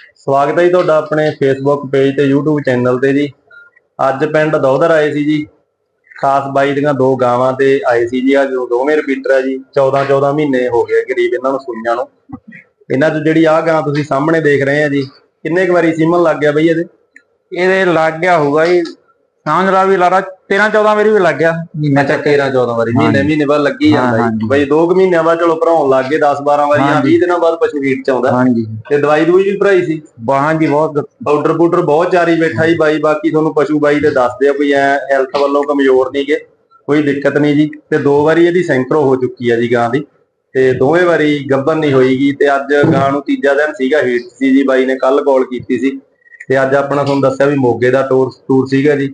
ਸਵਾਗਤ ਹੈ ਜੀ ਤੁਹਾਡਾ ਆਪਣੇ ਫੇਸਬੁੱਕ ਪੇਜ ਤੇ YouTube ਚੈਨਲ ਤੇ ਜੀ। ਅੱਜ ਪਿੰਡ ਦੌਧਰ ਆਏ ਸੀ ਜੀ। ਖਾਸ ਬਾਈ ਦੀਆਂ ਦੋ ਗਾਵਾਂ ਤੇ ਆਏ ਸੀ ਜੀ। ਆ ਜੋ ਦੋਵੇਂ ਰਿਪੀਟਰ ਆ ਜੀ। 14 14 ਮਹੀਨੇ ਹੋ ਗਏ ਗਰੀਬ ਇਹਨਾਂ ਨੂੰ ਸੂਈਆਂ ਨੂੰ। ਇਹਨਾਂ 'ਚ ਜਿਹੜੀ ਆ ਗਾਂ ਤੁਸੀਂ ਸਾਹਮਣੇ ਦੇਖ ਰਹੇ ਆ ਜੀ, ਕਿੰਨੇ ਕੁ ਵਾਰੀ ਸੀਮਨ ਲੱਗ ਗਿਆ ਬਈ ਇਹਦੇ? ਇਹਦੇ ਲੱਗ ਗਿਆ ਹੋਊਗਾ ਜੀ ਸਮਝ ਲਾ ਵੀ ਲਾਰਾ 13 14 ਵਾਰੀ ਵੀ ਲੱਗ ਗਿਆ। ਮਹੀਨੇ ਅੱਛਾ 13 14 ਵਾਰੀ ਮਹੀਨੇ ਮਹੀਨੇ ਬਾਅਦ ਲੱਗੀ ਹਾਂ, ਜਾਂਦਾ ਜੀ। ਹਾਂਜੀ। ਬਈ 2 ਮਹੀਨਿਆਂ ਬਾਅਦ ਚਲੋ ਭਰਾਉਣ ਲੱਗ ਗਏ 10 12 ਵਾਰੀ ਜਾਂ 20 ਦਿਨਾਂ ਬਾਅਦ ਪਸ਼ੂ ਵੀਟ ਚ ਆਉਂਦਾ। ਹਾਂਜੀ। ਤੇ ਦਵਾਈ ਦੂਈ ਵੀ ਭਰਾਈ ਸੀ। ਬਾਹਾਂ ਜੀ ਬਹੁਤ। ਪਾਊਡਰ ਪੂਡਰ ਬਹੁਤ ਜਾਰੀ ਬੈਠਾ ਜੀ ਬਾਈ ਬਾਕੀ ਤੁਹਾਨੂੰ ਪਸ਼ੂ ਬਾਈ ਦੇ ਦੱਸਦੇ ਆ ਕੋਈ ਐ ਹੈਲਥ ਵੱਲੋਂ ਕਮਜ਼ੋਰ ਨਹੀਂਗੇ ਕੋਈ ਦਿੱਕਤ ਨਹੀਂ ਜੀ। ਤੇ ਦੋ ਵਾਰੀ ਇਹਦੀ ਸੈਂਕਰੋ ਹੋ ਚੁੱਕੀ ਆ ਜੀ ਗਾਂ ਦੀ। ਤੇ ਦੋਵੇਂ ਵਾਰੀ ਗੱਬਨ ਨਹੀਂ ਹੋਈਗੀ ਤੇ ਅੱਜ ਗਾਂ ਨੂੰ ਤੀਜਾ ਦਿਨ ਸੀਗਾ ਹੀਟ ਸੀ ਜੀ ਬਾਈ ਨੇ ਕੱਲ ਕਾਲ ਕੀਤੀ ਸੀ। ਤੇ ਅੱਜ ਆਪਣਾ ਤੁਹਾਨੂੰ ਦੱਸਿਆ ਵੀ ਮੋਗੇ ਦਾ ਟੂਰ ਟੂਰ ਸੀਗਾ ਜੀ।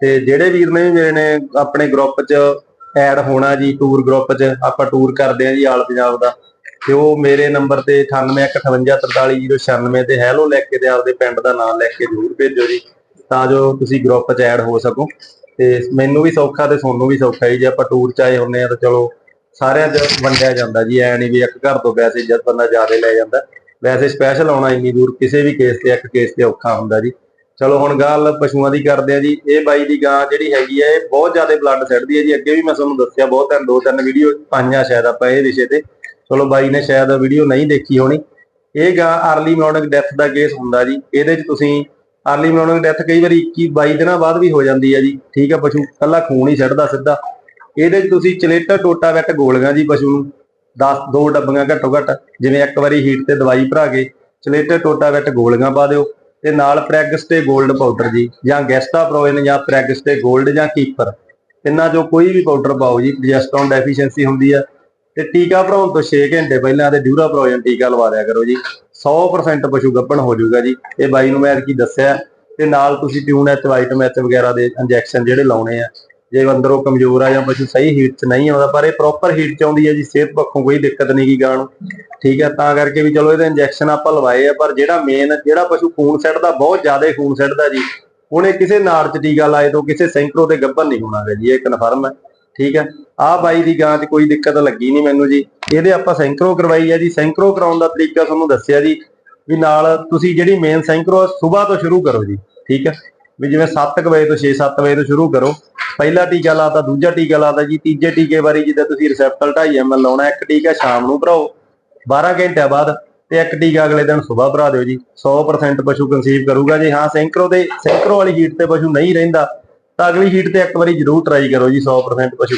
ਤੇ ਜਿਹੜੇ ਵੀਰ ਨੇ ਵੀ ਮੇਰੇ ਨੇ ਆਪਣੇ ਗਰੁੱਪ 'ਚ ਐਡ ਹੋਣਾ ਜੀ ਟੂਰ ਗਰੁੱਪ 'ਚ ਆਪਾਂ ਟੂਰ ਕਰਦੇ ਆ ਜੀ ਆਲ ਪੰਜਾਬ ਦਾ। ਤੇ ਉਹ ਮੇਰੇ ਨੰਬਰ ਤੇ 9815434096 ਤੇ ਹੈਲੋ ਲਿਖ ਕੇ ਤੇ ਆਪਦੇ ਪਿੰਡ ਦਾ ਨਾਮ ਲਿਖ ਕੇ ਜ਼ਰੂਰ ਭੇਜੋ ਜੀ, ਤਾਂ ਜੋ ਤੁਸੀਂ ਗਰੁੱਪ 'ਚ ਐਡ ਹੋ ਸਕੋ। ਤੇ ਮੈਨੂੰ ਵੀ ਸੌਖਾ ਤੇ ਤੁਹਾਨੂੰ ਵੀ ਸੌਖਾ ਜੀ, ਜੇ ਆਪਾਂ ਟੂਰ 'ਚ ਆਏ ਹੁੰਨੇ ਆ ਤਾਂ ਚਲੋ ਸਾਰਿਆਂ 'ਚ ਵੰਡਿਆ ਜਾਂਦਾ ਜੀ, ਐ ਨਹੀਂ ਵੀ ਇੱਕ ਘਰ ਤੋਂ ਵੈਸੇ ਜਦ ਬੰਦਾ ਜ਼ਿਆਦਾ ਲੈ ਜਾਂਦਾ। ਵੈਸੇ ਸਪੈਸ਼ਲ ਆਉਣਾ ਇੰਨੀ ਦੂਰ, ਕਿਸੇ ਵੀ ਕੇਸ ਤੇ, ਇੱਕ ਕੇਸ ਤੇ ਔਖਾ ਹੁੰਦਾ ਜੀ। ਚਲੋ ਹੁਣ ਗੱਲ ਪਸ਼ੂਆਂ ਦੀ ਕਰਦੇ ਆ ਜੀ। ਇਹ ਬਾਈ ਦੀ ਗਾਂ ਜਿਹੜੀ ਹੈਗੀ ਆ, ਇਹ ਬਹੁਤ ਜ਼ਿਆਦਾ ਬਲੱਡ ਸੱਟਦੀ ਹੈ ਜੀ। ਅੱਗੇ ਵੀ ਮੈਂ ਤੁਹਾਨੂੰ ਦੱਸਿਆ, ਬਹੁਤ ਤਿੰਨ, ਦੋ, ਤਿੰਨ ਵੀਡੀਓ ਪਾਈਆਂ ਸ਼ਾਇਦ ਆਪਾਂ ਇਹ ਵਿਸ਼ੇ ਤੇ। ਚਲੋ ਬਾਈ ਨੇ ਸ਼ਾਇਦ ਵੀਡੀਓ ਨਹੀਂ ਦੇਖੀ ਹੋਣੀ। ਇਹ ਗਾਂ ਅਰਲੀ ਮਾਰਨਿੰਗ ਡੈਥ ਦਾ ਕੇਸ ਹੁੰਦਾ ਜੀ। ਇਹਦੇ 'ਚ ਤੁਸੀਂ ਅਰਲੀ ਮਾਰਨਿੰਗ ਡੈਥ ਕਈ ਵਾਰੀ 21 22 ਦਿਨਾਂ ਬਾਅਦ ਵੀ ਹੋ ਜਾਂਦੀ ਹੈ ਜੀ। ਠੀਕ ਹੈ ਪਸ਼ੂ ਕੱਲਾ ਖੂਨ ਹੀ ਛੱਡਦਾ ਸਿੱਧਾ। ਇਹਦੇ 'ਚ ਤੁਸੀਂ ਚਲੇਟਾ ਟੋਟਾ ਵਿੱਚ ਗੋਲੀਆਂ ਜੀ ਪਸ਼ੂ ਨੂੰ। 10 ਦੋ ਡੱਬੀਆਂ ਘੱਟੋ ਘੱਟ, ਜਿਵੇਂ ਇੱਕ ਵਾਰੀ ਹੀਟ ਤੇ ਦਵਾਈ ਭਰਾ ਕੇ, ਚਲੇਟਾ ਟੋਟਾ ਵਿੱਚ ਗੋਲੀਆਂ ਪਾ ਦਿਓ, ਤੇ ਨਾਲ ਪ੍ਰੈਗਸਟੇ ਗੋਲਡ ਪਾਊਡਰ ਜੀ, ਜਾਂ ਗੈਸਟਾ ਪ੍ਰੋਇਨ ਜਾਂ ਪ੍ਰੈਗਸਟੇ ਗੋਲਡ ਜਾਂ ਕੀਪਰ ਇਹਨਾਂ ਚੋਂ ਕੋਈ ਵੀ ਪਾਊਡਰ ਪਾਓ ਜੀ ਪ੍ਰੋਜੈਸਟਰੋਨ ਡੈਫੀਸ਼ੀਐਂਸੀ ਹੁੰਦੀ ਆ। ਤੇ ਟੀਕਾ ਭਰਾਉਣ ਤੋਂ 6 ਘੰਟੇ ਪਹਿਲਾਂ ਤੇ ਡਿਊਰਾ ਪ੍ਰੋਜਨ ਟੀਕਾ ਲਵਾ ਦਿਆ ਕਰੋ ਜੀ। 100% ਪਸ਼ੂ ਗੱਭਣ ਹੋ ਜਾਊਗਾ ਜੀ। ਇਹ ਬਾਈ ਨੂੰ ਮੈਂ ਕੀ ਦੱਸਿਆ, ਤੇ ਨਾਲ ਤੁਸੀਂ ਟਿਊਨ ਐਚ ਵਾਈਟਮ ਐਚ ਵਗੈਰਾ ਦੇ ਇੰਜੈਕਸ਼ਨ ਜਿਹੜੇ ਲਾਉਣੇ ਆ ਜੇ ਅੰਦਰੋਂ ਕਮਜ਼ੋਰ ਆ ਜਾਂ ਪਸ਼ੂ ਸਹੀ ਹੀਟ 'ਚ ਨਹੀਂ ਆਉਂਦਾ, ਪਰ ਇਹ ਪ੍ਰੋਪਰ ਹੀਟ 'ਚ ਆਉਂਦੀ ਹੈ ਜੀ, ਸਿਹਤ ਪੱਖੋਂ ਕੋਈ ਦਿੱਕਤ ਨਹੀਂ ਗੀ ਗਾਂ ਨੂੰ। ਠੀਕ ਹੈ, ਤਾਂ ਕਰਕੇ ਵੀ ਚਲੋ ਇਹਦੇ ਇੰਜੈਕਸ਼ਨ ਆਪਾਂ ਲਵਾਏ ਆ, ਪਰ ਜਿਹੜਾ ਮੇਨ ਜਿਹੜਾ ਪਸ਼ੂ ਖੂਨ ਸੱਟਦਾ ਬਹੁਤ ਜ਼ਿਆਦਾ ਖੂਨ ਸੱਟਦਾ ਜੀ, ਉਹਨੇ ਕਿਸੇ ਨਾੜ 'ਚ ਟੀਕਾ ਲਾਏ ਤੋਂ ਕਿਸੇ ਸੈਂਕਰੋ ਤੇ ਗੱਭਰ ਨਹੀਂ ਹੋਣਾ ਜੀ, ਇਹ ਕਨਫਰਮ ਹੈ। ਠੀਕ ਹੈ ਆਹ ਬਾਈ ਦੀ ਗਾਂ 'ਚ ਕੋਈ ਦਿੱਕਤ ਲੱਗੀ ਨਹੀਂ ਮੈਨੂੰ ਜੀ। ਇਹਦੇ ਆਪਾਂ ਸੈਂਕਰੋ ਕਰਵਾਈ ਹੈ ਜੀ ਸੈਂਕਰੋ ਕਰਾਉਣ ਦਾ ਤਰੀਕਾ ਤੁਹਾਨੂੰ ਦੱਸਿਆ ਜੀ, ਵੀ ਨਾਲ ਤੁਸੀਂ ਜਿਹੜੀ ਮੇਨ ਸੈਂਕਰੋ ਸਵੇਰ ਤੋਂ ਸ਼ੁਰੂ ਕਰੋ ਜੀ, ਠੀਕ ਹੈ। ਵੀ ਜਿਵੇਂ 7 ਵਜੇ ਤੋਂ 6-7 ਵਜੇ ਤੋਂ ਸ਼ੁਰੂ ਕਰੋ। ਪਹਿਲਾ ਟੀਕਾ ਲਾਤਾ, ਦੂਜਾ ਟੀਕਾ ਲਾਤਾ ਜੀ, ਤੀਜੇ ਟੀਕੇ ਵਾਰੀ ਜਿੱਦਾਂ ਤੁਸੀਂ ਰਿਸੈਪਟਰ 2.5 ml ਲਾਉਣਾ, ਇੱਕ ਟੀਕਾ ਸ਼ਾਮ ਨੂੰ ਭਰਾਓ 12 ਘੰਟਿਆਂ ਬਾਅਦ ਤੇ ਇੱਕ ਟੀਕਾ ਅਗਲੇ ਦਿਨ ਸਵੇਰ ਭਰਾ ਦਿਓ ਜੀ। 100% ਪਸ਼ੂ ਕਨਸੀਵ ਕਰੂਗਾ ਜੇ, ਹਾਂ ਸੈਂਕਰੋ ਦੇ ਸੈਂਕਰੋ ਵਾਲੀ ਹੀਟ ਤੇ ਪਸ਼ੂ ਨਹੀਂ ਰਹਿੰਦਾ, ਤਾਂ ਅਗਲੀ ਹੀਟ ਤੇ ਇੱਕ ਵਾਰੀ ਜ਼ਰੂਰ ਟਰਾਈ ਕਰੋ ਜੀ 100% ਪਸ਼ੂ।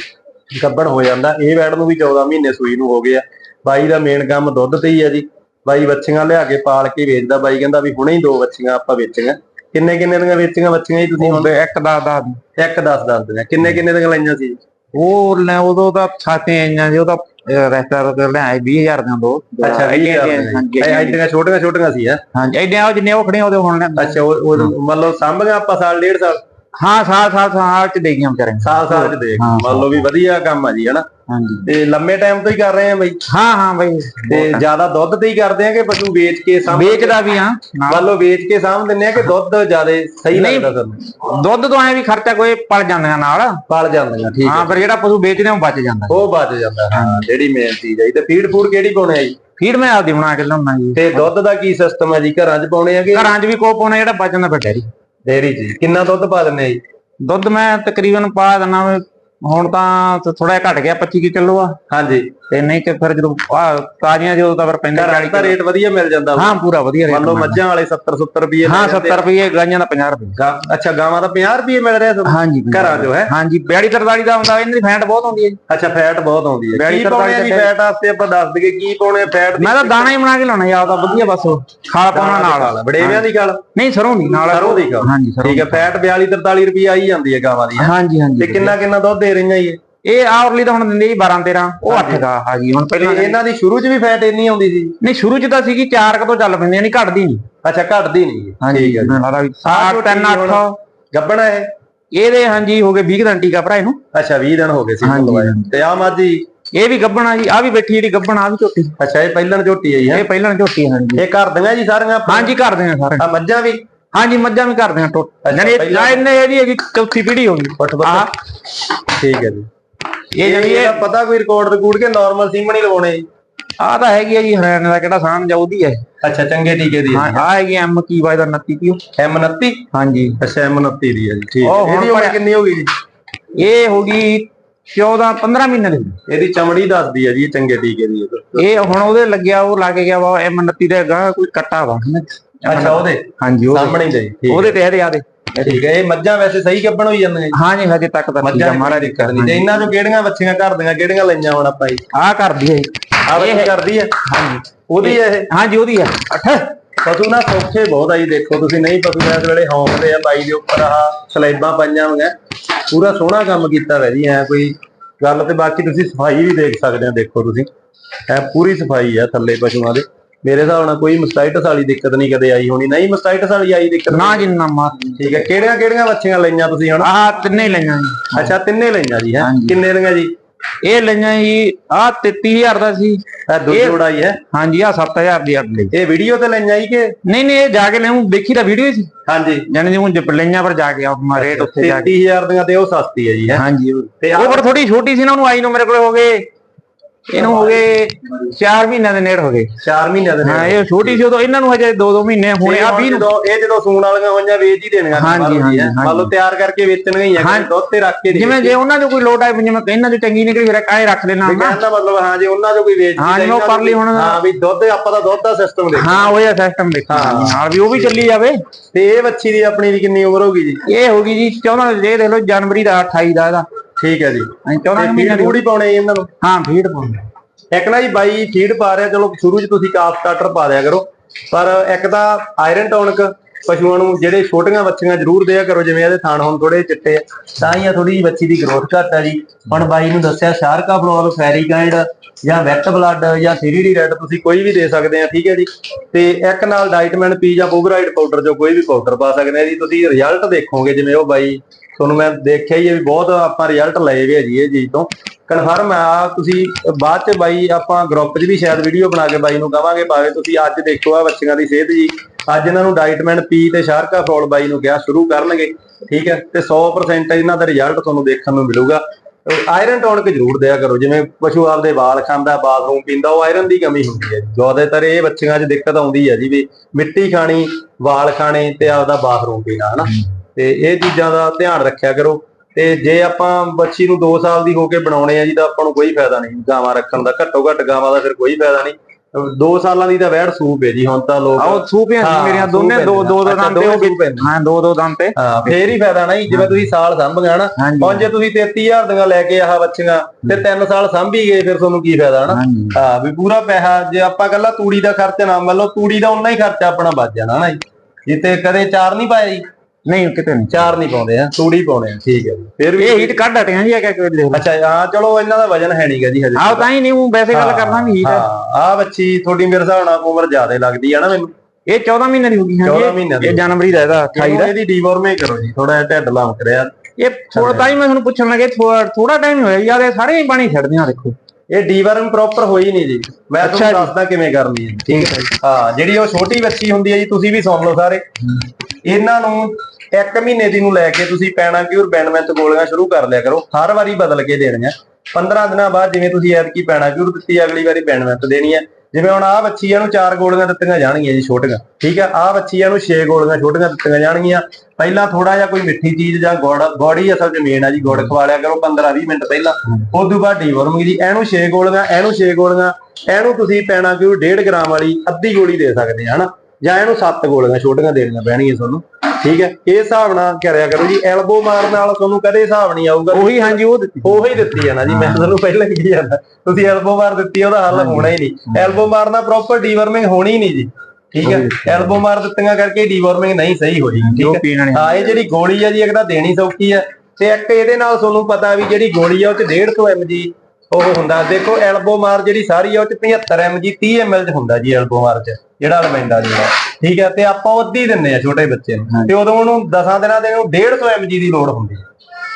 ਗੱਭਣ ਹੋ ਜਾਂਦਾ। ਇਹ ਵੈੜ ਨੂੰ ਵੀ 14 ਮਹੀਨੇ ਸੂਈ ਨੂੰ ਹੋ ਗਏ ਆ। ਬਾਈ ਦਾ ਮੇਨ ਕੰਮ ਦੁੱਧ ਤੇ ਹੀ ਆ ਜੀ। ਬਾਈ ਬੱਚੀਆਂ ਲਿਆ ਕੇ ਪਾਲ ਕੇ ਵੇਚਦਾ। ਬਾਈ ਕਹਿੰਦਾ ਵੀ ਹੁਣੇ ਹੀ ਦੋ ਬੱਚੀਆਂ ਆਪਾਂ ਵੇਚੀਆਂ। ਕਿੰਨੇ ਕਿੰਨੇ ਦੀਆਂ ਵੇਚੀਆਂ ਬੱਚੀਆਂ ਜੀ ਤੁਸੀਂ ਹੁਣ? ਹੁੰਦੇ ਇੱਕ ਦਾ ਦਾ ਇੱਕ 10 ਦੱਸ ਦਿਆਂ। ਕਿੰਨੇ ਕਿੰਨੇ ਦੀਆਂ ਲਈਆਂ ਸੀ? ਉਹ ਲੈ ਉਦੋਂ ਤਾਂ ਛਾਤੇ ਆਈਆਂ ਜੀ ਉਹਦਾ ਰੈਸਟਰ ਕਰ ਲਿਆ 20000 ਦੀਆਂ ਦੋ। ਅੱਛਾ ਐਡੀਆਂ- 20 ਐਡੀਆਂ- ਛੋਟੀਆਂ ਛੋਟੀਆਂ ਸੀ ਹਾਂਜੀ ਐਡੀਆਂ ਉਹ ਜਿੰਨੇ ਉਹ ਖੜੀਆਂ ਉਹਦੇ ਹੁਣ। ਅੱਛਾ ਉਹ ਉਹ ਲਓ ਸਾਂਭੀਆਂ ਆਪਾਂ ਸਾਲ ਡੇਢ ਸਾਲ? ਹਾਂ ਸਾਲ ਸਾਲ ਸਾਲ ਚ ਦੇ ਗਈਆਂ ਵਿਚਾਰੇ। ਸਾਲ ਸਾਲ ਚ ਦੇਖ ਹਾਂ। ਮੰਨ ਲਓ ਵੀ ਵਧੀਆ ਕੰਮ ਆ ਜੀ ਹਨਾ? ਹਾਂਜੀ। ਤੇ ਲੰਮੇ ਟਾਈਮ ਤੋਂ ਹੀ ਕਰ ਰਹੇ ਆ ਬਈ? ਹਾਂ ਹਾਂ ਬਈ। ਤੇ ਜ਼ਿਆਦਾ ਦੁੱਧ ਤੇ ਹੀ ਕਰਦੇ ਆ ਕਿ ਪਸ਼ੂ ਵੇਚ ਕੇ ਸਾਂਭ ਵੇਚਦਾ ਵੀ ਹਾਂ ਮੰਨ ਲਓ ਵੇਚ ਕੇ ਸਾਂਭ ਦਿੰਨੇ ਆ ਕਿ ਦੁੱਧ ਜ਼ਿਆਦਾ ਸਹੀ ਨਹੀਂ। ਲੱਗਦਾ ਤੁਹਾਨੂੰ? ਦੁੱਧ ਤੋਂ ਐ ਵੀ ਖਰਚਾ ਕੋਈ ਪੜ ਜਾਂਦੀਆਂ ਨਾਲ। ਪਲ ਜਾਂਦੀਆਂ ਠੀਕ ਹਾਂ ਹੈ। ਪਰ ਜਿਹੜਾ ਪਸ਼ੂ ਵੇਚਦੇ ਉਹ ਬਚ ਜਾਂਦਾ। ਉਹ ਬਚ ਜਾਂਦਾ ਹਾਂ ਜਿਹੜੀ ਮੇਨ ਚੀਜ਼ ਹੈ। ਤੇ ਫੀਡ ਫੂਡ ਕਿਹੜੀ ਪਾਉਣੇ ਆ ਜੀ? ਫੀਡ ਮੈਂ ਆਪਦੀ ਬਣਾ ਕੇ ਲਿਆਉਣਾ ਜੀ। ਤੇ ਦੁੱਧ ਦਾ ਕੀ ਸਿਸਟਮ ਹੈ ਜੀ? ਘਰਾਂ 'ਚ ਪਾਉਣੇ ਆ ਕਿ ਘਰਾਂ 'ਚ ਵੀ ਕੋ ਪਾਉਣਾ ਜਿਹੜਾ ਬਚ ਜਾਂਦਾ ਫਿਰ ਡੈਰੀ ਡੇਰੀ 'ਚ। ਕਿੰਨਾ ਦੁੱਧ ਪਾ ਦਿੰਨੇ ਆ ਜੀ? ਦੁੱਧ ਮੈਂ ਤਕਰੀਬਨ ਪਾ ਦਿੰਦਾ ਵੀ। ਹੁਣ ਤਾਂ ਥੋੜਾ ਘਟ ਗਿਆ 25 ਕਿਲੋ ਆ। ਹਾਂਜੀ। ਤੇ ਨਹੀਂ ਤੇ ਫਿਰ ਜਦੋਂ ਆਹ ਤਾਜ਼ੀਆਂ ਜਦੋਂ ਤਾਂ ਫਿਰ ਪੈਂਦਾ 'ਚ ਤਾਂ ਰੇਟ ਵਧੀਆ ਮਿਲ ਜਾਂਦਾ ਹੋਊ। ਹਾਂ ਪੂਰਾ ਵਧੀਆ ਮੰਨ ਰੇਟ ਲਓ ਮੱਝਾਂ ਵਾਲੇ 70 70 ਰੁਪਏ ਹਾਂ 70 ਰੁਪਏ ਗਾਈਆਂ ਦਾ 50 ਰੁਪਏ। ਅੱਛਾ ਗਾਵਾਂ ਦਾ 50 ਰੁਪਏ ਮਿਲ ਰਿਹਾ ਤੁਹਾਨੂੰ? ਹਾਂਜੀ ਘਰਾਂ ਚੋਂ ਹੈ? ਹਾਂਜੀ 42 43 ਦਾ ਹੁੰਦਾ ਇਹਨਾਂ ਦੀ ਫੈਟ ਬਹੁਤ ਹੁੰਦੀ ਹੈ ਜੀ। ਅੱਛਾ ਫੈਟ ਬਹੁਤ ਆਉਂਦੀ ਹੈ। ਕੀ ਪਾਉਣੇ ਆ ਜੀ ਤਰਤਾਲੀ ਫੈਟ ਵਾਸਤੇ? ਆਪਾਂ ਦੱਸ ਦਈਏ ਕੀ ਪਾਉਣੇ ਆ ਫੈਟ ਮੈਂ ਤਾਂ ਦਾਣਾ ਹੀ ਬਣਾ ਕੇ ਲਾਉਣਾ ਯਾਦ ਆ ਵਧੀਆ ਬਸ ਖਾਲ ਪਾਉਣਾ ਨਾਲ। ਬੜੇਵਿਆਂ ਦੀ ਗੱਲ ਨਹੀਂ ਸਰੋਂ ਦੀ ਨਾਲ। ਸਰੋਂ ਦੀ ਖਾਲ। ਹਾਂਜੀ ਸਰੋਂ ਠੀਕ ਹੈ ਫੈਟ 42 43 ਰੁਪਏ ਆਈ ਜਾਂਦੀ ਹੈ ਗਾਵਾਂ ਦੀ ਹੈਂ? ਹਾਂਜੀ ਤੇ ਹਾਂਜੀ ਕਿੰਨਾ ਕਿੰਨਾ ਦੁੱਧ ਦੇ ਰਹੀਆਂ ਜੀ? ਇਹ? ਇਹ ਆਵਰਲੀ ਤਾਂ ਹੁਣ ਦਿੰਦੀ ਜੀ 12 13 ਉਹ 8 ਦਾ ਹਾਂਜੀ ਹੁਣ ਤੇ ਪਹਿਲਾਂ ਇਹਨਾਂ ਦੀ ਸ਼ੁਰੂ 'ਚ ਵੀ ਫੈਟ ਇੰਨੀ ਆਉਂਦੀ ਸੀ। ਨਹੀਂ ਸ਼ੁਰੂ ਚ ਤਾਂ ਸੀਗੀ 4 ਤੋਂ ਚੱਲ ਪੈਂਦੀ ਨਹੀਂ ਘਟਦੀ ਨਹੀਂ। ਅੱਛਾ ਘਟਦੀ ਨਹੀਂ ਠੀਕ ਹੈ ਜੀ। ਲੱਗਦਾ ਵੀ ਆਹ 7 3 ਝੋਟੀ 8 ਗੱਬਣਾ ਹੈ ਇਹਦੇ ਹਾਂਜੀ ਹੋ ਗਏ 20 ਦਿਨ ਟੀਕਾ ਭਰਾ ਇਹਨੂੰ। ਅੱਛਾ 20 ਦਿਨ ਹੋ ਗਏ ਸੀ ਲਵਾਇਆ। ਤੇ ਆ ਮਾਜੀ ਇਹ ਵੀ ਗੱਬਣਾ ਜੀ ਆ ਵੀ ਬੈਠੀ ਜਿਹੜੀ ਗੱਬਣ ਆ ਵੀ ਝੋਟੀ। ਅੱਛਾ ਇਹ ਪਹਿਲਣ ਝੋਟੀ ਆਈ ਹੈ? ਇਹ ਪਹਿਲਾਂ ਝੋਟੀ ਹਾਂਜੀ। ਇਹ ਘਰ ਦੀਆਂ ਜੀ ਸਾਰੀਆਂ ਹਾਂਜੀ ਕਰਦੇ ਆ ਸਾਰੇ ਆ ਮੱਝਾਂ ਵੀ? ਹਾਂਜੀ ਮੱਝਾਂ ਵੀ ਕਰਦੇ ਆ ਟੋਟ ਪਹਿਲਾਂ- ਇਹਨੇ ਇਹਦੀ ਚੌਥੀ ਪੀੜ੍ਹੀ ਹੋ ਗਈ ਪੱਠ ਆ ਠੀਕ ਹੈ ਜੀ। ਇਹ ਜਿਹੜੀ ਇਹਦਾ ਪਤਾ ਕੋਈ ਰਿਕਾਰਡ ਰਿਕੂਡ ਕੇ ਨਾਰਮਲ ਸੀਮਣ ਹੀ ਲਵਾਉਣੇ। ਆ ਤਾਂ ਹੈਗੀ ਆ ਜੀ ਹਰਿਆਣੇ ਦਾ ਕਿਹੜਾ ਸਾਨ ਜਾਉਦੀ ਹੈ। ਅੱਛਾ ਚੰਗੇ ਟੀਕੇ ਦੀ ਹਾਂ। ਆ ਹੈਗੀ ਐਮ ਕੀ ਵਾਈ ਦਾ 29 ਪੀਓ ਐਮ 29 ਹਾਂਜੀ। ਅੱਛਾ ਐਮ 29 ਦੀ ਹੈ ਜੀ ਠੀਕ ਹੈ। ਇਹਦੀ ਉਮਰ ਕਿੰਨੀ ਹੋ ਗਈ ਜੀ? ਇਹ ਹੋ ਗਈ 14 15 ਮਹੀਨੇ ਦੀ। ਇਹਦੀ ਚਮੜੀ ਦੱਸਦੀ ਹੈ ਜੀ ਚੰਗੇ ਟੀਕੇ ਦੀ। ਇਹ ਹੁਣ ਉਹਦੇ ਲੱਗਿਆ ਉਹ ਲੱਗ ਗਿਆ ਵਾ ਐਮ 29 ਦੇ ਗਾ ਕੋਈ ਕੱਟਾ ਵਾ। ਅੱਛਾ ਉਹਦੇ? ਹਾਂਜੀ ਸਾਹਮਣੇ ਦੇ ਉਹਦੇ ਤੇ ਇਹਦੇ ਆਦੇ ਠੀਕ ਹੈ ਇਹ ਮੱਝਾਂ ਵੈਸੇ ਸਹੀ ਗੱਭਣ ਹੋਈ ਜਾਂਦੀਆਂ ਜੀ। ਹਾਂਜੀ ਹਜੇ ਤੱਕ ਤਾਂ ਠੀਕ ਮੱਝਾਂ ਆ ਦੀ ਮਹਾਰਾਜ ਨਹੀਂ। ਤੇ ਇਹਨਾਂ ਚੋਂ ਕਿਹੜੀਆਂ ਬੱਚੀਆਂ ਘਰ ਦੀਆਂ ਕਿਹੜੀਆਂ ਲਈਆਂ ਹੁਣ ਆਪਾਂ ਜੀ? ਆ ਕਰਦੀ ਹੈ ਜੀ। ਆਹ ਬੱਚੀ ਕਰਦੀ ਹੈ? ਹਾਂਜੀ। ਉਹਦੀ ਹੈ ਇਹ? ਹਾਂਜੀ ਉਹਦੀ ਹੈ। ਅੱਠ ਪਸ਼ੂ ਨਾ ਸੌਖੇ ਬਹੁਤ ਆ ਜੀ ਦੇਖੋ ਤੁਸੀਂ ਨਹੀਂ ਪਸ਼ੂ ਇਸ ਵੇਲੇ ਹੌਂਕਦੇ ਆ ਬਾਈ ਦੇ ਉੱਪਰ ਆਹ ਸਲੈਬਾਂ ਪਾਈਆਂ ਹੋਈਆਂ। ਪੂਰਾ ਸੋਹਣਾ ਕੰਮ ਕੀਤਾ ਹੋਇਆ ਜੀ ਐ ਕੋਈ ਗੱਲ ਤੇ ਬਾਕੀ ਤੁਸੀਂ ਸਫ਼ਾਈ ਵੀ ਦੇਖ ਸਕਦੇ ਹੋ ਦੇਖੋ ਤੁਸੀਂ। ਐ ਪੂਰੀ ਸਫ਼ਾਈ ਆ ਥੱਲੇ ਪਸ਼ੂਆਂ ਦੇ। ਮੇਰੇ ਹਿਸਾਬ ਨਾਲ ਕੋਈ ਮਸਟਾਈਟਸ ਵਾਲੀ ਦਿੱਕਤ ਨਹੀਂ ਕਦੇ ਆਈ ਹੋਣੀ ਨਹੀਂ ਮਸਟਾਈਟਸ ਵਾਲੀ ਆਈ ਦਿੱਕਤ ਨਾ ਜਿੰਨਾ ਮਾਰ ਠੀਕ ਹੈ ਕਿਹੜੀਆਂ ਕਿਹੜੀਆਂ ਬੱਚੀਆਂ ਲਈਆਂ ਤੁਸੀਂ ਹੁਣ? ਆ ਤਿੰਨੇ ਲਈਆਂ ਜੀ। ਅੱਛਾ ਤਿੰਨੇ ਲਈਆਂ ਜੀ ਹੈ। ਕਿੰਨੇ ਦੀਆਂ ਜੀ? ਇਹ ਲਈਆਂ ਜੀ ਆ 33000 ਦਾ ਸੀ। ਇਹ ਦੋ ਜੋੜਾ ਹੀ ਹੈ। ਹਾਂਜੀ ਆ 7000 ਦੀ ਅੱਡ ਲਈ। ਇਹ ਵੀਡੀਓ ਤੇ ਲਈਆਂ ਜੀ ਕਿ? ਨਹੀਂ ਨਹੀਂ ਇਹ ਜਾ ਕੇ ਲੈ ਦੇਖੀ ਤਾਂ ਵੀਡੀਓ ਸੀ। ਹਾਂਜੀ। ਜਾਨੀ ਜੀ ਜਪ ਲਈਆਂ ਪਰ ਜਾ ਕੇ ਆ ਰੇਟ ਉੱਥੇ ਜਾ ਕੇ। 33000 ਦੀਆਂ ਤੇ ਉਹ ਸਸਤੀ ਹੈ ਜੀ ਹੈ? ਹਾਂਜੀ। ਤੇ ਉਹ ਆਹ ਪਰ ਥੋੜੀ ਛੋਟੀ ਸੀ ਨਾ ਉਹਨੂੰ ਆਈ ਨੂੰ ਮੇਰੇ ਕੋਲ ਹੋ ਗਏ। ਇਹਨੂੰ ਹੋ ਗਏ 4 ਮਹੀਨਿਆਂ ਦੇ ਨੇੜ ਹੋ ਗਏ। 4 ਮਹੀਨਿਆਂ ਦੇ ਨੇ ਹਾਂ ਇਹ ਛੋਟੀ ਸੀ ਉਦੋਂ ਇਹਨਾਂ ਨੂੰ ਹਜੇ 2-2 ਮਹੀਨੇ ਹੁਣੇ ਆ 20 ਨੂੰ। ਜਦੋਂ ਇਹ ਜਦੋਂ ਸੂਣ ਵਾਲੀਆਂ ਹੋਈਆਂ ਵੇਚ ਹੀ ਦੇਣੀਆਂ ਹਾਂਜੀ, ਹਾਂਜੀ, ਹੈਂ। ਮੰਨ ਲਓ। ਤਿਆਰ ਕਰਕੇ ਵੇਚਣੀਆਂ ਹੀ ਆ। ਦੁੱਧ ਤੇ ਰੱਖ ਕੇ ਦੇ ਜਿਵੇਂ ਜੇ ਉਹਨਾਂ ਦੇ ਕੋਈ ਲੋਟ ਆਏ ਜਿਵੇਂ ਇਹਨਾਂ ਦੀ ਚੰਗੀ ਨਿਕਲੀ ਫਿਰ ਕਾਏ ਰੱਖ ਲੈਣਾ ਨਾ ਕਹਿਣ ਦਾ ਮਤਲਬ ਹਾਂ ਜੇ ਉਹਨਾਂ ਚੋਂ ਕੋਈ ਵੇਚ ਹਾਂ, ਜਿਵੇਂ ਉਹ ਪਰਲੀ ਹੁਣ- ਹਾਂ ਵੀ ਦੁੱਧ ਆਪਾਂ ਦਾ ਦੁੱਧ ਦਾ ਸਿਸਟਮ ਦੇਖ ਹਾਂ ਉਹ ਜਿਹਾ ਸਿਸਟਮ ਦੇਖਣਾ ਹਾਂ। ਨਾਲ ਵੀ ਉਹ ਵੀ ਚੱਲੀ ਜਾਵੇ। ਤੇ ਇਹ ਬੱਚੀ ਦੀ ਆਪਣੀ ਦੀ ਕਿੰਨੀ ਉਮਰ ਹੋਗੀ ਜੀ? ਇਹ ਹੋ ਗਈ ਜੀ 14 ਦੇ ਦੇਖ ਲਓ ਜਨਵਰੀ ਦਾ 28 ਦਾ ਇਹਦਾ। ਠੀਕ ਹੈ ਜੀ। ਅਸੀਂ 14 ਮਹੀਨੇ ਫੀਡ ਦੀ ਪਾਉਣੇ ਜੀ ਇਹਨਾਂ ਨੂੰ। ਹਾਂ ਫੀਡ ਪਾਉਂਦੇ ਇੱਕ ਨਾ ਜੀ ਬਾਈ ਫੀਡ ਪਾ ਰਿਹਾ ਚਲੋ ਸ਼ੁਰੂ 'ਚ ਤੁਸੀਂ ਕਾਫ ਸਟਾਰਟਰ ਪਾ ਦਿਆ ਕਰੋ। ਪਰ ਇੱਕ ਤਾਂ ਆਇਰਨ ਟੌਨਿਕ ਪਸ਼ੂਆਂ ਨੂੰ ਜਿਹੜੇ ਛੋਟੀਆਂ ਬੱਚੀਆਂ ਜ਼ਰੂਰ ਦਿਆ ਕਰੋ ਜਿਵੇਂ ਇਹਦੇ ਥਣ ਹੁਣ ਥੋੜੇ ਚਿੱਟੇ ਆ ਤਾਂ ਹੀ ਆ ਥੋੜੀ ਜਿਹੀ ਬੱਚੀ ਦੀ ਗਰੋਥ ਘੱਟ ਆ ਜੀ। ਹੁਣ ਬਾਈ ਨੂੰ ਦੱਸਿਆ ਸ਼ਾਰਕਾ ਫਲੋਰ ਫੈਰੀਗਾਈਡ ਜਾਂ ਵੈਟ ਬਲੱਡ ਜਾਂ ਸੀਰੀਡੀ ਰੈਡ ਤੁਸੀਂ ਕੋਈ ਵੀ ਦੇ ਸਕਦੇ ਆ ਠੀਕ ਹੈ ਜੀ। ਤੇ ਇੱਕ ਨਾਲ ਡਾਈਟਮੈਨ ਪੀ ਜਾਂ ਪੋਗਰਾਈਡ ਪਾਊਡਰ ਜੋ ਕੋਈ ਵੀ ਪਾਊਡਰ ਪਾ ਸਕਦੇ ਆ ਜੀ ਤੁਸੀਂ ਰਿਜ਼ਲਟ ਦੇਖੋਗੇ ਜਿਵੇਂ ਉਹ ਬਾਈ ਤੁਹਾਨੂੰ ਮੈਂ ਦੇਖਿਆ ਹੀ ਹੈ ਵੀ ਬਹੁਤ ਆਪਾਂ ਰਿਜ਼ਲਟ ਲਏ ਵੀ ਆ ਜੀ ਇਹ ਚੀਜ਼ ਤੋਂ। ਕਨਫਰਮ ਆ, ਤੁਸੀਂ ਬਾਅਦ ਚ ਬਾਈ ਆਪਾਂ ਗਰੁੱਪ 'ਚ ਵੀ ਸ਼ਾਇਦ ਵੀਡੀਓ ਬਣਾ ਕੇ ਬਾਈ ਨੂੰ ਕਵਾਂਗੇ, ਭਾਵੇਂ ਤੁਸੀਂ ਅੱਜ ਦੇਖੋ ਆ ਬੱਚਿਆਂ ਦੀ ਸਿਹਤ ਜੀ। ਅੱਜ ਇਹਨਾਂ ਨੂੰ ਡਾਈਟਮੈਨ ਪੀ ਤੇ ਸ਼ਾਰਕਾ ਫਰੋਲ ਬਾਈ ਨੂੰ ਕਿਹਾ ਸ਼ੁਰੂ ਕਰਨਗੇ, ਠੀਕ ਹੈ? ਤੇ 100% ਇਹਨਾਂ ਦਾ ਰਿਜ਼ਲਟ ਤੁਹਾਨੂੰ ਦੇਖਣ ਨੂੰ ਮਿਲੂਗਾ। ਆਇਰਨ ਟੌਨਿਕ ਜ਼ਰੂਰ ਦਿਆ ਕਰੋ, ਜਿਵੇਂ ਪਸ਼ੂ ਆਪਦੇ ਵਾਲ ਖਾਂਦਾ ਬਾਥਰੂਮ ਪੀਂਦਾ, ਉਹ ਆਇਰਨ ਦੀ ਕਮੀ ਹੁੰਦੀ ਹੈ ਜ਼ਿਆਦਾਤਰ ਇਹ ਬੱਚਿਆਂ 'ਚ ਦਿੱਕਤ ਆਉਂਦੀ ਹੈ ਜੀ ਵੀ ਮਿੱਟੀ ਖਾਣੀ, ਵਾਲ ਖਾਣੇ ਤੇ ਆਪਦਾ ਬਾਥਰੂਮ ਪੀਣਾ, ਹਨਾ? ਤੇ ਇਹ ਚੀਜ਼ਾਂ ਦਾ ਧਿਆਨ ਰੱਖਿਆ ਕਰੋ। ਤੇ ਜੇ ਆਪਾਂ ਬੱਚੀ ਨੂੰ 2 ਸਾਲ ਦੀ ਹੋ ਕੇ ਬਣਾਉਣੇ ਆ ਜੀ ਤਾਂ ਆਪਾਂ ਨੂੰ ਕੋਈ ਫਾਇਦਾ ਨਹੀਂ। ਗਾਵਾਂ ਰੱਖਣ ਦਾ ਘੱਟੋ ਘੱਟ ਗਾਵਾਂ ਦਾ ਫਿਰ ਕੋਈ ਫਾਇਦਾ ਨਹੀਂ। 2 ਸਾਲਾਂ ਦੀ ਤਾਂ ਵੈੜ ਸੂਪ ਹੈ ਜੀ ਹੁਣ ਤਾਂ ਲੋਕ ਆਹ ਸੂਪੀਆਂ ਸੀ ਹਾਂ, ਮੇਰੀਆਂ ਦੋਨੇ ਦੋ ਦੋ ਦੋ ਦੰਦ ਤੇ ਸੂਪ ਪੈਂਦੇ। ਹਾਂ ਦੋ ਦੋ ਦੰਦ ਤੇ। ਹਾਂ ਫੇਰ ਹੀ ਫਾਇਦਾ ਨਹੀਂ ਜਿਵੇਂ ਤੁਸੀਂ ਸਾਲ ਸੰਭ ਗਏ ਨਾ ਹੁਣ ਜੇ ਤੁਸੀਂ 33000 ਦੀਆਂ ਲੈ ਕੇ ਆਹ ਬੱਚੀਆਂ ਤੇ 3 ਸਾਲ ਸੰਭੀ ਗਏ ਫਿਰ ਤੁਹਾਨੂੰ ਕੀ ਫਾਇਦਾ ਹਨਾ? ਹਾਂ ਵੀ ਪੂਰਾ ਪੈਸਾ ਜੇ ਆਪਾਂ ਕੱਲਾ ਤੂੜੀ ਦਾ ਖਰਚਾ ਨਾ ਮੰਨ ਲਓ ਤੂੜੀ ਦਾ ਉਨਾ ਹੀ ਖਰਚਾ ਆਪਣਾ ਬਚ ਜਾਣਾ ਨਾ ਜੀ। ਜਿੱਤੇ ਕਦੇ ਚਾਰ ਨਹੀਂ ਪਾਇਆ ਜੀ। ਨਹੀਂ ਕਿਤੇ ਨਹੀਂ। ਚਾਰ ਨਹੀਂ ਪਾਉਂਦੇ ਆ। ਤੂੜੀ ਪਾਉਣੇ ਆ ਠੀਕ ਹੈ ਜੀ। ਫਿਰ ਵੀ ਇਹ ਹੀਟ ਕੱਢ ਹਟਿਆ ਜੀ ਆ ਕਿ ਦੇਖ ਲਓ। ਅੱਛਾ ਹਾਂ ਚਲੋ ਇਹਨਾਂ ਦਾ ਵਜਨ ਹੈ ਨਹੀਂਗਾ ਜੀ ਹਜੇ ਆਹ ਤਾਂ ਹੀ ਨਹੀਂ ਉਹ ਵੈਸੇ ਗੱਲ ਕਰਦਾ ਵੀ ਹੀਟ ਹਾਂ। ਆ ਬੱਚੀ ਤੁਹਾਡੀ ਮੇਰੇ ਹਿਸਾਬ ਨਾਲ ਉਮਰ ਜ਼ਿਆਦਾ ਲੱਗਦੀ ਆ ਨਾ ਮੈਨੂੰ। ਇਹ 14 ਮਹੀਨੇ ਦੀ ਹੋ ਗਈ 14 ਮਹੀਨਿਆਂ ਦੀ ਇਹ ਜਨਵਰੀ ਦਾ ਇਹਦਾ 28 ਇਹਨੂੰ ਦਾ। ਇਹਦੀ ਡੀਵੋਰਮੇ ਕਰੋ ਜੀ ਥੋੜਾ ਜਿਹਾ ਢਿੱਡ ਲਮਕ ਰਿਹਾ। ਇਹ ਥੋੜਾ ਹੀ ਮੈਂ ਤੁਹਾਨੂੰ ਪੁੱਛਣ ਲੱਗੇ ਥੋੜਾ ਟਾਈਮ ਹੋਇਆ ਯਾਰ ਇਹ ਸਾਰੇ ਹੀ ਪਾਣੀ ਛੱਡਦੇ ਆ ਦੇਖੋ। ਇਹ ਡੀਵਰਮ ਪ੍ਰੋਪਰ ਹੋਈ ਨਹੀਂ ਜੀ। ਮੈਂ ਤੁਹਾਨੂੰ। ਦੱਸਦਾ ਕਿਵੇਂ ਕਰਨੀ ਹੈ। ਠੀਕ ਹੈ ਹਾਂ ਜਿਹੜੀ ਉਹ ਛੋਟੀ ਬੱਚੀ ਹੁੰਦੀ ਹੈ ਜੀ ਤੁਸੀਂ ਵੀ ਸੁਣ ਲਓ ਸਾਰੇ। ਇਹਨਾਂ ਨੂੰ ਇੱਕ ਮਹੀਨੇ ਦੀ ਨੂੰ ਲੈ ਕੇ ਤੁਸੀਂ ਪੈਣਾ ਪਿਓਰ ਬੈਂਡਮੈਂਟ ਗੋਲੀਆਂ ਸ਼ੁਰੂ ਕਰ ਲਿਆ ਕਰੋ, ਹਰ ਵਾਰੀ ਬਦਲ ਕੇ ਦੇਣੀਆਂ। 15 ਦਿਨਾਂ ਬਾਅਦ ਜਿਵੇਂ ਤੁਸੀਂ ਐਤਕੀ ਪੈਣਾ ਕਿਉਰ ਦਿੱਤੀ, ਅਗਲੀ ਵਾਰੀ ਬੈਂਡਮੈਂਟ ਦੇਣੀ ਹੈ। ਜਿਵੇਂ ਹੁਣ ਆਹ ਬੱਚੀਆਂ ਨੂੰ ਚਾਰ ਗੋਲੀਆਂ ਦਿੱਤੀਆਂ ਜਾਣਗੀਆਂ ਜੀ ਛੋਟੀਆਂ, ਠੀਕ ਹੈ? ਆਹ ਬੱਚੀਆਂ ਨੂੰ 6 ਗੋਲੀਆਂ ਛੋਟੀਆਂ ਦਿੱਤੀਆਂ ਜਾਣਗੀਆਂ। ਪਹਿਲਾਂ ਥੋੜਾ ਜਿਹਾ ਕੋਈ ਮਿੱਠੀ ਚੀਜ਼ ਜਾਂ ਗੋੜ, ਗੋੜੀ ਅਸਲ 'ਚ ਮੇਨ ਆ ਜੀ, ਗੁੜ ਖਵਾ ਲਿਆ ਕਰੋ 15-20 ਮਿੰਟ ਪਹਿਲਾਂ ਉਸ ਤੋਂ ਬਾਅਦ ਡੀਵਰਮਿੰਗ ਜੀ। ਇਹਨੂੰ 6 ਗੋਲੀਆਂ, ਇਹਨੂੰ 6 ਗੋਲੀਆਂ, ਇਹਨੂੰ ਤੁਸੀਂ ਪੈਣਾ ਕਿ 1.5 ਗ੍ਰਾਮ ਵਾਲੀ ਅੱਧੀ ਗੋਲੀ ਦੇ ਸਕਦੇ ਹਨਾ? ਜਾਂ ਇਹਨੂੰ 7 ਗੋਲੀਆਂ ਛੋਟੀਆਂ ਦੇਣੀਆਂ ਪੈਣਗੀਆਂ ਤੁਹਾਨੂੰ ਠੀਕ ਹੈ? ਇਹ ਹਿਸਾਬ ਨਾਲ ਕਰਿਆ ਕਰੋ ਜੀ ਐਲਬੋ ਮਾਰਨ ਨਾਲ ਤੁਹਾਨੂੰ ਕਦੇ ਹਿਸਾਬ ਨਹੀਂ ਆਊਗਾ। ਉਹੀ ਹਾਂਜੀ ਉਹ ਦਿੱਤੀ। ਉਹੀ ਦਿੱਤੀ ਹੈ ਨਾ ਜੀ ਮੈਂ ਤੁਹਾਨੂੰ ਪਹਿਲਾਂ ਹੀ ਕੀ ਜਾਂਦਾ ਤੁਸੀਂ ਐਲਬੋ ਮਾਰ ਦਿੱਤੀ ਉਹਦਾ ਹੱਲ ਹੋਣਾ ਹੀ ਨਹੀਂ। ਐਲਬੋ ਮਾਰਨਾ ਪ੍ਰੋਪਰ ਡੀਵਰਮਿੰਗ ਹੋਣੀ ਨਹੀਂ ਜੀ ਠੀਕ ਹੈ? ਐਲਬੋ ਮਾਰ ਦਿੱਤੀਆਂ ਕਰਕੇ ਡੀਵਰਮਿੰਗ ਨਹੀਂ ਸਹੀ ਹੋਈ ਠੀਕ ਹੈ? ਹਾਂ ਇਹ ਜਿਹੜੀ ਗੋਲੀ ਹੈ ਜੀ ਇੱਕ ਤਾਂ ਦੇਣੀ ਸੌਖੀ ਹੈ ਤੇ ਇੱਕ ਇਹਦੇ ਨਾਲ ਤੁਹਾਨੂੰ ਪਤਾ ਵੀ ਜਿਹੜੀ ਗੋਲੀ ਆ ਉਹ ਚ 150 mg ਉਹ ਹੁੰਦਾ ਦੇਖੋ ਐਲਬੋ ਮਾਰ ਜਿਹੜੀ ਸਾਰੀ ਆ ਉਹ ਚ 75 mg 30 ml ਚ ਹੁੰਦਾ ਜੀ ਐਲਬੋ ਮਾਰ ਚ ਜਿਹੜਾ ਅਲਮੈਂਡਾ ਜੀ ਦਾ ਠੀਕ ਹੈ ਤੇ ਆਪਾਂ ਉਹ ਅੱਧੀ ਦਿੰਨੇ ਆ ਛੋਟੇ ਬੱਚੇ ਨੂੰ। ਤੇ ਉਦੋਂ ਉਹਨੂੰ 10 ਦਿਨਾਂ ਦੇ ਨੂੰ 150 mg ਦੀ ਲੋੜ ਹੁੰਦੀ ਹੈ।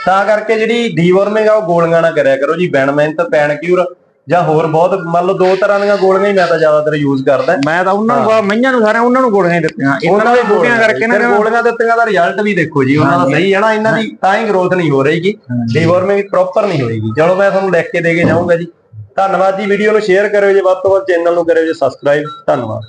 ਤਾਂ ਕਰਕੇ ਜਿਹੜੀ ਡੀਵਰਮਿੰਗ ਆ ਉਹ ਗੋਲੀਆਂ ਨਾ ਕਰਿਆ ਕਰੋ ਜੀ ਬੈਨਮੈਂਟ ਪੈਨਕਿਊਰ ਜਾਂ ਹੋਰ ਬਹੁਤ ਮੰਨ ਲਓ ਦੋ ਤਰ੍ਹਾਂ ਦੀਆਂ ਗੋਲੀਆਂ ਹੀ ਮੈਂ ਤਾਂ ਜ਼ਿਆਦਾਤਰ ਯੂਜ਼ ਕਰਦਾ। ਮੈਂ ਤਾਂ ਉਹਨਾਂ ਨੂੰ ਮਈਆਂ ਨੂੰ ਸਾਰਿਆਂ ਉਹਨਾਂ ਨੂੰ ਗੋਲੀਆਂ ਹੀ ਦਿੱਤੀਆਂ। ਇਹਨਾਂ ਦੇ ਬੂਟੀਆਂ ਕਰਕੇ ਨਾ ਗੋਲੀਆਂ ਦਿੱਤੀਆਂ ਦਾ ਰਿਜ਼ਲਟ ਵੀ ਦੇਖੋ ਜੀ ਉਹਨਾਂ ਦਾ ਸਹੀ ਹੈ ਨਾ ਇਹਨਾਂ ਦੀ ਤਾਂ ਹੀ ਗਰੋਥ ਨਹੀਂ ਹੋ ਰਹੀਗੀ ਡੀਵਰਮਿੰਗ ਪ੍ਰੋਪਰ ਨਹੀਂ ਹੋਏਗੀ। ਚਲੋ ਮੈਂ ਤੁਹਾਨੂੰ ਲਿਖ ਕੇ ਦੇ ਕੇ ਜਾਊਂਗਾ ਜੀ। ਧੰਨਵਾਦ ਜੀ ਵੀਡੀਓ ਨੂੰ ਸ਼ੇਅਰ ਕਰਿਓ ਜੀ ਵੱਧ ਤੋਂ ਵੱਧ ਚੈਨਲ ਨੂੰ ਕਰਿਓ ਜੀ ਸਬਸਕ੍ਰਾਈਬ ਧੰਨਵਾਦ।